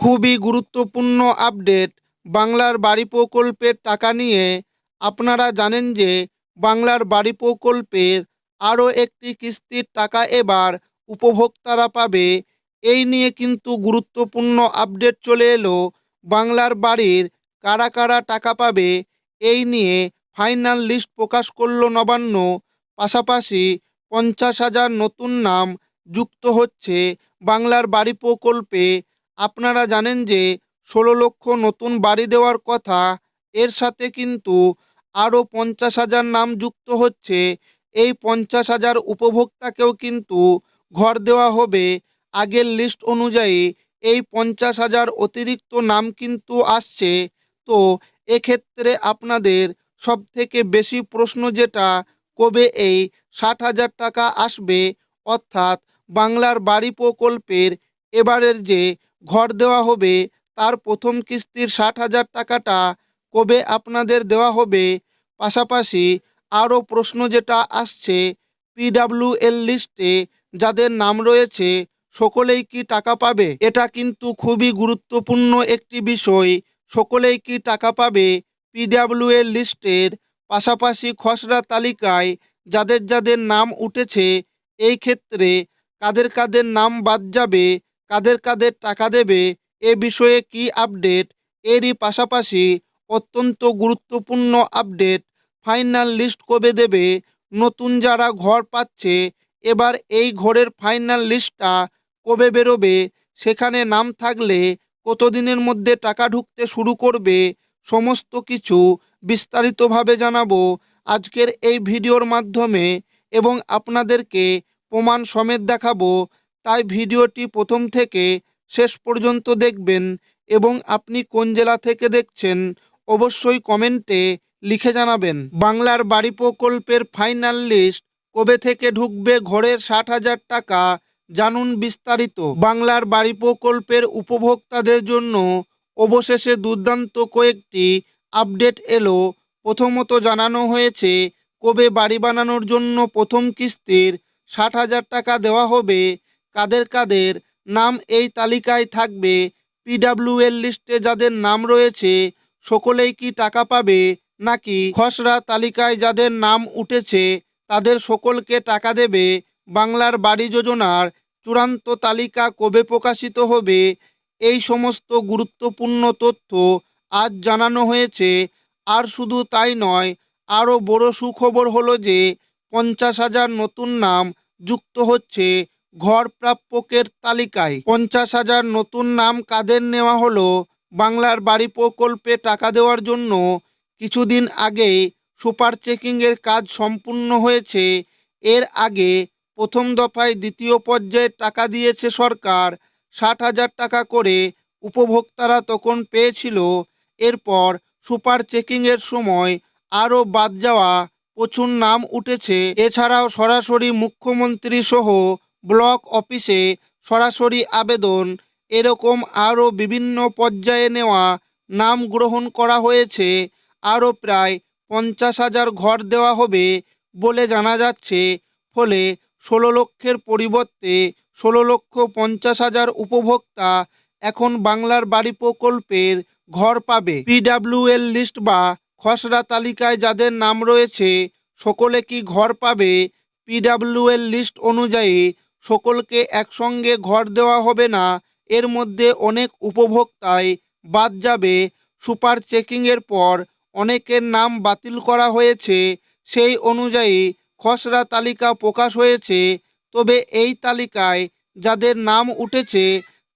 খুবই গুরুত্বপূর্ণ আপডেট বাংলার বাড়ি প্রকল্পের টাকা নিয়ে। আপনারা জানেন যে বাংলার বাড়ি প্রকল্পের আরও একটি কিস্তির টাকা এবার উপভোক্তারা পাবে। এই নিয়ে কিন্তু গুরুত্বপূর্ণ আপডেট চলে এলো। বাংলার বাড়ির কারা কারা টাকা পাবে, এই নিয়ে ফাইনাল লিস্ট প্রকাশ করল নবান্ন। পাশাপাশি পঞ্চাশ হাজার নতুন নাম যুক্ত হচ্ছে বাংলার বাড়ি প্রকল্পে আপনারা জানেন যে ষোলো লক্ষ নতুন বাড়ি দেওয়ার কথা, এর সাথে কিন্তু আরও পঞ্চাশ হাজার নাম যুক্ত হচ্ছে। এই পঞ্চাশ হাজার উপভোক্তাকেও কিন্তু ঘর দেওয়া হবে। আগের লিস্ট অনুযায়ী এই পঞ্চাশ হাজার অতিরিক্ত নাম কিন্তু আসছে। তো এক্ষেত্রে আপনাদের সব থেকে বেশি প্রশ্ন যেটা, কবে এই ষাট হাজার টাকা আসবে? অর্থাৎ বাংলার বাড়ি প্রকল্পের এবারের যে ঘর দেওয়া হবে, তার প্রথম কিস্তির ষাট হাজার টাকাটা কবে আপনাদের দেওয়া হবে? পাশাপাশি আরও প্রশ্ন যেটা আসছে, পিডাব্লিউএল লিস্টে যাদের নাম রয়েছে, সকলেই কি টাকা পাবে? এটা কিন্তু খুবই গুরুত্বপূর্ণ একটি বিষয়, সকলেই কি টাকা পাবে? পিডাব্লিউএল লিস্টের পাশাপাশি খসড়া তালিকায় যাদের যাদের নাম উঠেছে, এই ক্ষেত্রে কাদের কাদের নাম বাদ যাবে কাদের কাদের টাকা দেবে এ বিষয়ে কি আপডেট এরই পাশাপাশি অত্যন্ত গুরুত্বপূর্ণ আপডেট ফাইনাল লিস্ট কবে দেবে? নতুন যারা ঘর পাচ্ছে, এবার এই ঘরের ফাইনাল লিস্টটা কবে বেরোবে? সেখানে নাম থাকলে কতদিনের মধ্যে টাকা ঢুকতে শুরু করবে? সমস্ত কিছু বিস্তারিতভাবে জানাব আজকের এই ভিডিওর মাধ্যমে এবং আপনাদেরকে প্রমাণ সমেত দেখাবো তাই ভিডিওটি প্রথম থেকে শেষ পর্যন্ত দেখবেন এবং আপনি কোন জেলা থেকে দেখছেন অবশ্যই কমেন্টে লিখে জানাবেন। বাংলার বাড়ি প্রকল্পের ফাইনাল লিস্ট কবে থেকে ঢুকবে ঘরের ষাট হাজার টাকা জানুন বিস্তারিত। বাংলার বাড়ি প্রকল্পের উপভোক্তাদের জন্য অবশেষে দুর্দান্ত কয়েকটি আপডেট এলো। প্রথমত জানানো হয়েছে, কবে বাড়ি বানানোর জন্য প্রথম কিস্তির ষাট হাজার টাকা দেওয়া হবে কাদের কাদের নাম এই তালিকায় থাকবে। পিডাব্লিউএল লিস্টে যাদের নাম রয়েছে, সকলেই কি টাকা পাবে নাকি খসড়া তালিকায় যাদের নাম উঠেছে, তাদের সকলকে টাকা দেবে? বাংলার বাড়ি যোজনার চূড়ান্ত তালিকা কবে প্রকাশিত হবে? এই সমস্ত গুরুত্বপূর্ণ তথ্য আজ জানানো হয়েছে। আর শুধু তাই নয়, আরও বড় সুখবর হলো যে পঞ্চাশ হাজার নতুন নাম যুক্ত হচ্ছে ঘর প্রাপ্যকের তালিকায় পঞ্চাশ হাজার নতুন নাম কাদের নেওয়া হলো? বাংলার বাড়ি প্রকল্পে টাকা দেওয়ার জন্য কিছুদিন আগে সুপার চেকিংয়ের কাজ সম্পূর্ণ হয়েছে। এর আগে প্রথম দফায় দ্বিতীয় পর্যায়ে টাকা দিয়েছে সরকার। ষাট হাজার টাকা করে উপভোক্তারা তখন পেয়েছিল। এরপর সুপার চেকিংয়ের সময় আরও বাদ যাওয়া প্রচুর নাম উঠেছে। এছাড়াও সরাসরি মুখ্যমন্ত্রী সহ ব্লক অফিসে সরাসরি আবেদন। এরকম আরও বিভিন্ন পর্যায়ে নেওয়া নাম গ্রহণ করা হয়েছে। আরও প্রায় পঞ্চাশ হাজার ঘর দেওয়া হবে বলে জানা যাচ্ছে। ফলে ষোলো লক্ষের পরিবর্তে ষোলো লক্ষ পঞ্চাশ হাজার উপভোক্তা এখন বাংলার বাড়ি প্রকল্পের ঘর পাবে। পিডাব্লিউএল লিস্ট বা খসড়া তালিকায় যাদের নাম রয়েছে, সকলে কি ঘর পাবে? পিডাব্লিউএল লিস্ট অনুযায়ী সকলকে একসঙ্গে ঘর দেওয়া হবে না, এর মধ্যে অনেক উপভোক্তাই বাদ যাবে। সুপার চেকিংয়ের পর অনেকের নাম বাতিল করা হয়েছে, সেই অনুযায়ী খসড়া তালিকা প্রকাশ হয়েছে। তবে এই তালিকায় যাদের নাম উঠেছে,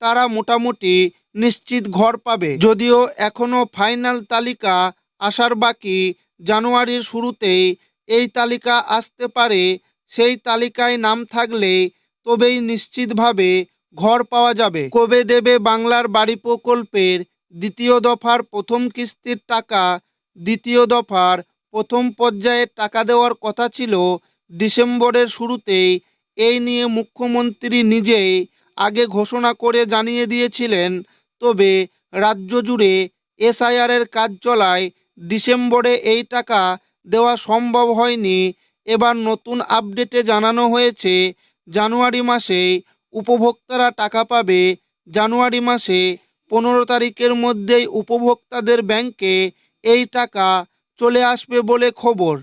তারা মোটামুটি নিশ্চিত ঘর পাবে। যদিও এখনও ফাইনাল তালিকা আসার বাকি, জানুয়ারির শুরুতেই এই তালিকা আসতে পারে। সেই তালিকায় নাম থাকলে তবেই নিশ্চিতভাবে ঘর পাওয়া যাবে। কবে দেবে বাংলার বাড়ি প্রকল্পের দ্বিতীয় দফার প্রথম কিস্তির টাকা? দ্বিতীয় দফার প্রথম পর্যায়ে টাকা দেওয়ার কথা ছিল ডিসেম্বরের শুরুতেই। এই নিয়ে মুখ্যমন্ত্রী নিজেই আগে ঘোষণা করে জানিয়ে দিয়েছিলেন, তবে রাজ্য জুড়ে এসআইআরের কাজ চলায় ডিসেম্বরে এই টাকা দেওয়া সম্ভব হয়নি। এবার নতুন আপডেটে জানানো হয়েছে জানুয়ারি মাসে উপভোক্তারা টাকা পাবে। জানুয়ারি মাসে পনেরো তারিখের মধ্যেই উপভোক্তাদের ব্যাংকে এই টাকা চলে আসবে বলে খবর।